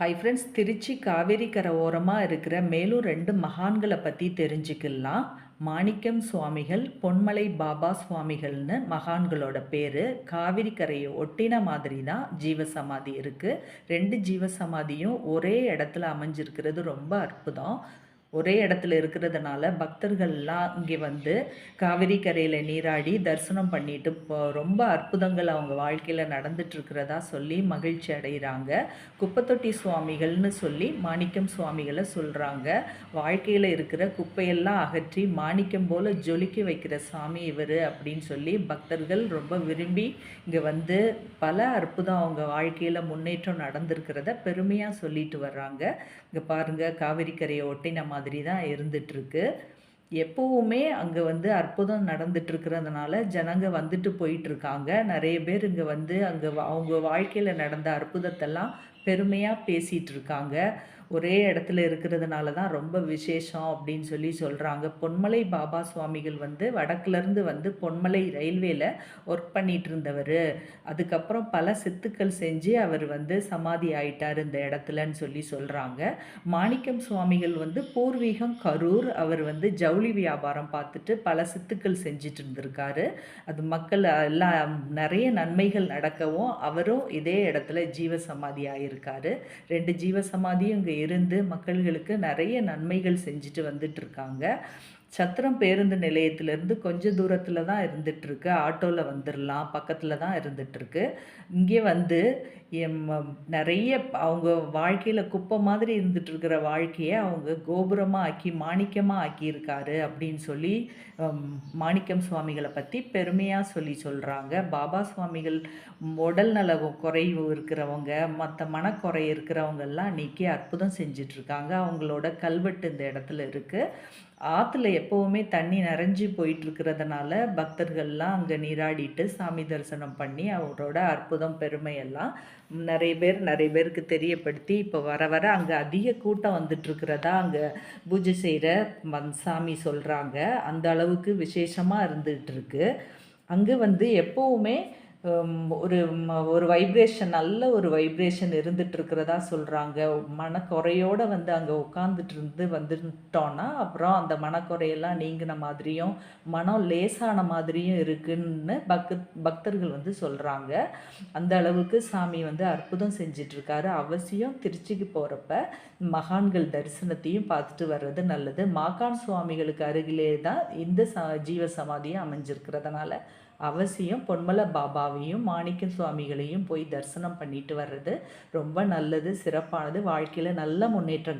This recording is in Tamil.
ஹாய் ஃப்ரெண்ட்ஸ் திருச்சி காவேரி ஓரமாக இருக்கிற மேலும் ரெண்டு மகான்களை பற்றி தெரிஞ்சுக்கலாம். மாணிக்கம் சுவாமிகள் பொன்மலை பாபா சுவாமிகள்னு மகான்களோட பேர். காவிரி கரையை ஒட்டின மாதிரி தான் ஜீவசமாதி இருக்குது ரெண்டு ஜீவசமாதியும் ஒரே இடத்துல அமைஞ்சிருக்கிறது ரொம்ப அற்புதம். ஒரே இடத்துல இருக்கிறதுனால பக்தர்கள்லாம் இங்கே வந்து காவிரி கரையில் நீராடி தரிசனம் பண்ணிட்டு இப்போ ரொம்ப அற்புதங்கள் அவங்க வாழ்க்கையில் நடந்துட்டுருக்கிறதா சொல்லி மகிழ்ச்சி அடைகிறாங்க குப்பத்தொட்டி சுவாமிகள்னு சொல்லி மாணிக்கம் சுவாமிகளை சொல்கிறாங்க வாழ்க்கையில் இருக்கிற குப்பையெல்லாம் அகற்றி மாணிக்கம் போல் ஜொலிக்க வைக்கிற சாமி இவர் அப்படின்னு சொல்லி பக்தர்கள் ரொம்ப விரும்பி இங்கே வந்து பல அற்புதம் அவங்க வாழ்க்கையில் முன்னேற்றம் நடந்திருக்கிறத பெருமையாக சொல்லிட்டு வர்றாங்க. இங்கே பாருங்கள் காவிரி கரையை நம்ம மாதிரி தான் இருந்துகிட்ருக்கு எப்போவுமே அங்கே வந்து அற்புதம் நடந்துட்டுருக்கிறதுனால ஜனங்க வந்துட்டு போயிட்டுருக்காங்க. நிறைய பேர் இங்கே வந்து அங்கே அவங்க வாழ்க்கையில் நடந்த அற்புதத்தெல்லாம் பெருமையாக பேசிகிட்டு இருக்காங்க ஒரே இடத்துல இருக்கிறதுனால தான் ரொம்ப விசேஷம் அப்படின்னு சொல்லி சொல்கிறாங்க பொன்மலை பாபா சுவாமிகள் வந்து வடக்குலேருந்து வந்து பொன்மலை ரயில்வேல ஒர்க் பண்ணிகிட்டு இருந்தவர் அதுக்கப்புறம் பல சித்துக்கள் செஞ்சு அவர் வந்து சமாதி ஆயிட்டார் இந்த இடத்துலன்னு சொல்லி சொல்கிறாங்க மாணிக்கம் சுவாமிகள் வந்து பூர்வீகம் கரூர் அவர் வந்து ஜவுளி வியாபாரம் பார்த்துட்டு பல சித்துக்கள் செஞ்சுட்டு இருந்திருக்காரு அது மக்கள் எல்லாம் நிறைய நன்மைகள் நடக்கவும் அவரும் இதே இடத்துல ஜீவ சமாதி இருக்காரு. ரெண்டு ஜீவ சமாதியும் இங்கே இருந்து மக்கள்களுக்கு நிறைய நன்மைகள் செஞ்சுட்டு வந்துட்டு இருக்காங்க சத்திரம் பேருந்து நிலையத்திலேருந்து கொஞ்சம் தூரத்தில் தான் இருந்துகிட்ருக்கு ஆட்டோவில் வந்துடலாம் பக்கத்தில் தான் இருந்துகிட்ருக்கு இங்கே வந்து நிறைய அவங்க வாழ்க்கையில் குப்பை மாதிரி இருந்துட்டு இருக்கிற வாழ்க்கையை அவங்க கோபுரமாக ஆக்கி மாணிக்கமாக ஆக்கியிருக்காரு அப்படின்னு சொல்லி மாணிக்கம் சுவாமிகளை பற்றி பெருமையாக சொல்லி சொல்கிறாங்க பாபா சுவாமிகள் உடல் நல குறைவு இருக்கிறவங்க மற்ற மனக்குறை இருக்கிறவங்கெல்லாம் இன்றைக்கி அற்புதம் செஞ்சிட்ருக்காங்க அவங்களோட கல்வெட்டு இந்த இடத்துல இருக்குது ஆற்றுல எப்போவுமே தண்ணி நிறைஞ்சி போயிட்டுருக்கிறதுனால பக்தர்கள்லாம் அங்கே நீராடிட்டு சாமி தரிசனம் பண்ணி அவரோட அற்புதம் பெருமையெல்லாம் நிறைய பேர் நிறைய பேருக்கு தெரியப்படுத்தி இப்போ வர வர அங்கே அதிக கூட்டம் வந்துட்டுருக்கிறதா அங்கே பூஜை செய்கிற சாமி சொல்கிறாங்க அந்த அளவுக்கு விசேஷமாக இருந்துகிட்ருக்கு அங்கே வந்து எப்போவுமே ஒரு ஒரு வைப்ரேஷன் நல்ல ஒரு வைப்ரேஷன் இருந்துட்டு இருக்கிறதா சொல்கிறாங்க மனக்குறையோடு வந்து அங்கே உட்காந்துட்டு இருந்து வந்துட்டோன்னா அப்புறம் அந்த மனக்குறையெல்லாம் நீங்கின மாதிரியும் மனம் லேசான மாதிரியும் இருக்குன்னு பக்த பக்தர்கள் வந்து சொல்கிறாங்க அந்த அளவுக்கு சாமி வந்து அற்புதம் செஞ்சிட்ருக்காரு அவசியம் திருச்சிக்கு போகிறப்ப மகான்கள் தரிசனத்தையும் பார்த்துட்டு வர்றது நல்லது. மாகான் சுவாமிகளுக்கு அருகிலே தான் இந்த ச ஜீவ சமாதியும் அமைஞ்சிருக்கிறதுனால அவசியம் பொன்மல பாபாவையும் மாணிக்க சுவாமிகளையும் போய் தரிசனம் பண்ணிட்டு வர்றது ரொம்ப நல்லது சிறப்பானது. வாழ்க்கையில் நல்ல முன்னேற்றங்கள்